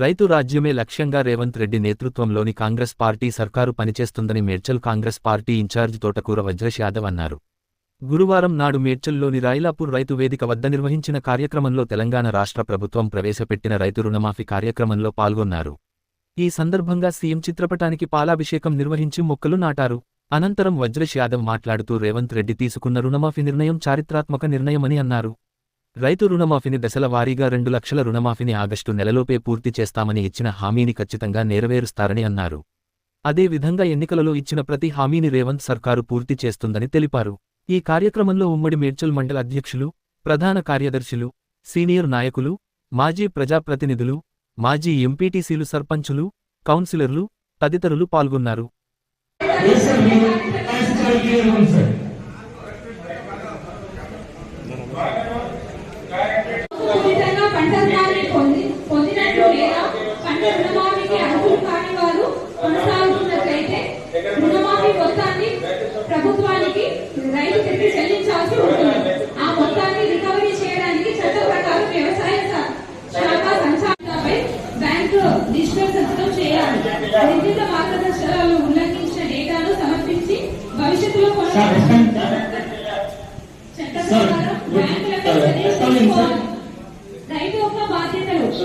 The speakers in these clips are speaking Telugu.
రైతు రాజ్యమే లక్ష్యంగా రేవంత్ రెడ్డి నేతృత్వంలోని కాంగ్రెస్ పార్టీ సర్కారు పనిచేస్తుందని మేడ్చల్ కాంగ్రెస్ పార్టీ ఇన్ఛార్జ్ తోటకూర వజ్రష్ యాదవ్ అన్నారు. గురువారం నాడు మేడ్చల్లోని రాయిలాపూర్ రైతు వేదిక వద్ద నిర్వహించిన కార్యక్రమంలో తెలంగాణ రాష్ట్ర ప్రభుత్వం ప్రవేశపెట్టిన రైతు రుణమాఫీ కార్యక్రమంలో పాల్గొన్నారు. ఈ సందర్భంగా సీఎం చిత్రపటానికి పాలాభిషేకం నిర్వహించి మొక్కలు నాటారు. అనంతరం వజ్రష్ యాదవ్ మాట్లాడుతూ రేవంత్ రెడ్డి తీసుకున్న రుణమాఫీ నిర్ణయం చారిత్రాత్మక నిర్ణయమని అన్నారు. రైతు రుణమాఫీని దశల వారీగా రెండు లక్షల రుణమాఫీని ఆగస్టు నెలలోపే పూర్తి చేస్తామని ఇచ్చిన హామీని ఖచ్చితంగా నెరవేరుస్తారని అన్నారు. అదేవిధంగా ఎన్నికలలో ఇచ్చిన ప్రతి హామీని రేవంత్ సర్కారు పూర్తి చేస్తుందని తెలిపారు. ఈ కార్యక్రమంలో ఉమ్మడి మేడ్చల్ మండల అధ్యక్షులు ప్రధాన కార్యదర్శులు సీనియర్ నాయకులు మాజీ ప్రజాప్రతినిధులు మాజీ ఎంపీటీసీలు సర్పంచులు కౌన్సిలర్లు తదితరులు పాల్గొన్నారు.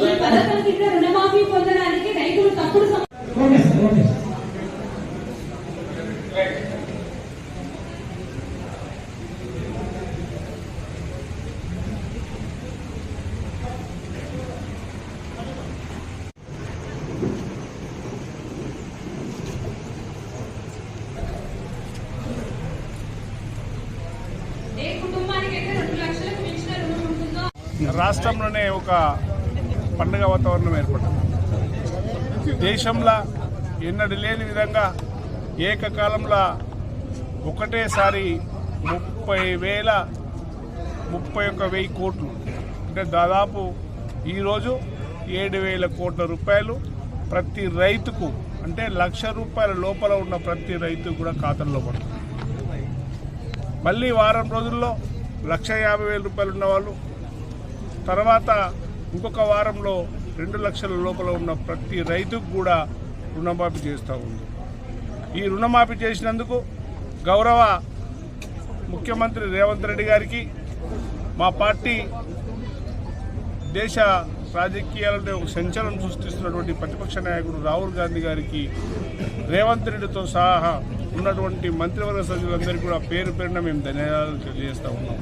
ఈ పథకం కింద రుణమాఫీ పొందడానికి రైతులు తప్పుడు రాష్ట్రంలోనే ఒక పండుగ వాతావరణం ఏర్పడింది దేశంలో ఎన్నడూ లేని విధంగా ఏకకాలంలో ఒకటేసారి ముప్పై వేల ముప్పై ఒక్క వెయ్యి కోట్లు. అంటే దాదాపు ఈరోజు ఏడు వేల కోట్ల రూపాయలు ప్రతి రైతుకు అంటే లక్ష రూపాయల లోపల ఉన్న ప్రతి రైతు కూడా ఖాతాల్లో పడుతుంది. మళ్ళీ వారం రోజుల్లో లక్ష యాభై వేల రూపాయలు ఉన్నవాళ్ళు తర్వాత ఇంకొక వారంలో రెండు లక్షల లోపల ఉన్న ప్రతి రైతుకు కూడా రుణమాఫీ చేస్తూ ఉంది. ఈ రుణమాఫీ చేసినందుకు గౌరవ ముఖ్యమంత్రి రేవంత్ రెడ్డి గారికి మా పార్టీ దేశ రాజకీయాలలో ఒక సంచలనం సృష్టిస్తున్నటువంటి ప్రతిపక్ష నాయకుడు రాహుల్ గాంధీ గారికి రేవంత్ రెడ్డితో సహా ఉన్నటువంటి మంత్రివర్గ సభ్యులందరికీ కూడా పేరు పేరున మేము ధన్యవాదాలు తెలియజేస్తూ ఉన్నాం.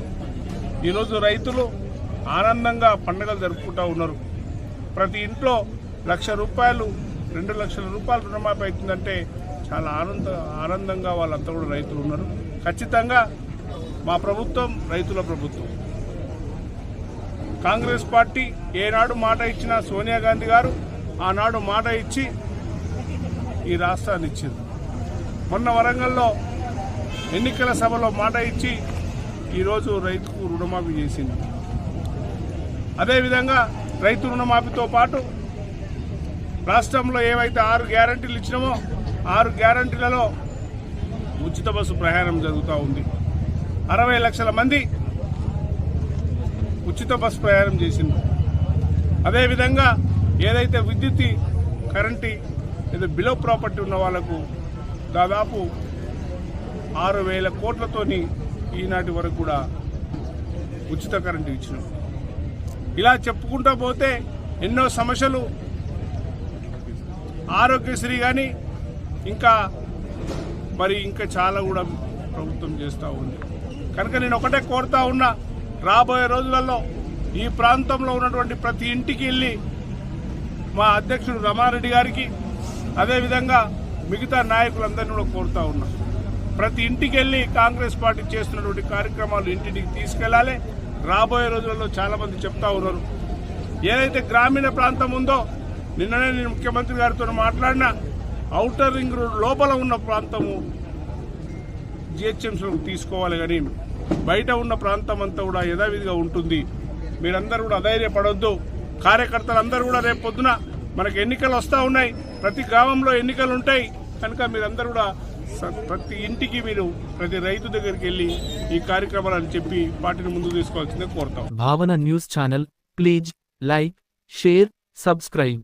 ఈరోజు రైతులు ఆనందంగా పండుగలు జరుపుకుంటూ ఉన్నారు. ప్రతి ఇంట్లో లక్ష రూపాయలు రెండు లక్షల రూపాయలు రుణమాఫీ అవుతుందంటే చాలా ఆనంద ఆనందంగా వాళ్ళంతా కూడా రైతులు ఉన్నారు. ఖచ్చితంగా మా ప్రభుత్వం రైతుల ప్రభుత్వం. కాంగ్రెస్ పార్టీ ఏనాడు మాట ఇచ్చినా సోనియా గాంధీ గారు ఆనాడు మాట ఇచ్చి ఈ రాష్ట్రాన్ని ఇచ్చింది. మొన్న వరంగల్లో ఎన్నికల సభలో మాట ఇచ్చి ఈరోజు రైతుకు రుణమాఫీ చేసింది. అదేవిధంగా రైతు రుణమాఫీతో పాటు రాష్ట్రంలో ఏవైతే ఆరు గ్యారంటీలు ఇచ్చినామో ఆరు గ్యారంటీలలో ఉచిత బస్సు ప్రయాణం జరుగుతూ ఉంది. అరవై లక్షల మంది ఉచిత బస్సు ప్రయాణం చేసింది అదేవిధంగా ఏదైతే విద్యుత్ కరెంటు ఏదో బిలో ప్రాపర్టీ ఉన్న వాళ్ళకు దాదాపు ఆరు వేల కోట్లతోని ఈనాటి వరకు కూడా ఉచిత కరెంటు ఇచ్చినాం. ఇలా చెప్పుకుంటూ పోతే ఎన్నో సమస్యలు. ఆరోగ్యశ్రీ కానీ ఇంకా మరి ఇంకా చాలా కూడా ప్రభుత్వం చేస్తూ ఉంది. కనుక నేను ఒకటే కోరుతా ఉన్నా రాబోయే రోజులలో ఈ ప్రాంతంలో ఉన్నటువంటి ప్రతి ఇంటికి వెళ్ళి మా అధ్యక్షుడు రమారెడ్డి గారికి అదేవిధంగా మిగతా నాయకులందరినీ కూడా కోరుతా ఉన్నా. ప్రతి ఇంటికి వెళ్ళి కాంగ్రెస్ పార్టీ చేస్తున్నటువంటి కార్యక్రమాలు ఇంటింటికి తీసుకెళ్ళాలి. రాబోయే రోజులలో చాలా మంది చెప్తా ఉన్నారు. ఏదైతే గ్రామీణ ప్రాంతం ఉందో నిన్ననే నేను ముఖ్యమంత్రి గారితో మాట్లాడిన అవుటర్ రింగ్ రోడ్ లోపల ఉన్న ప్రాంతము జిహెచ్ఎంసీలకు తీసుకోవాలి కానీ బయట ఉన్న ప్రాంతం అంతా కూడా యథావిధిగా ఉంటుంది. మీరందరూ కూడా అధైర్యపడొద్దు. కార్యకర్తలు అందరూ కూడా రేపు పొద్దున మనకు ఎన్నికలు వస్తూ ఉన్నాయి. ప్రతి గ్రామంలో ఎన్నికలు ఉంటాయి. కనుక మీరందరూ కూడా ప్రతి ఇంటికి మీరు ప్రతి రైతు దగ్గరికి వెళ్ళి ఈ కార్యక్రమాలని చెప్పి వాటిని ముందుకు తీసుకోవాల్సిందే కోరుతాం. Bhavana news channel. Please like share subscribe.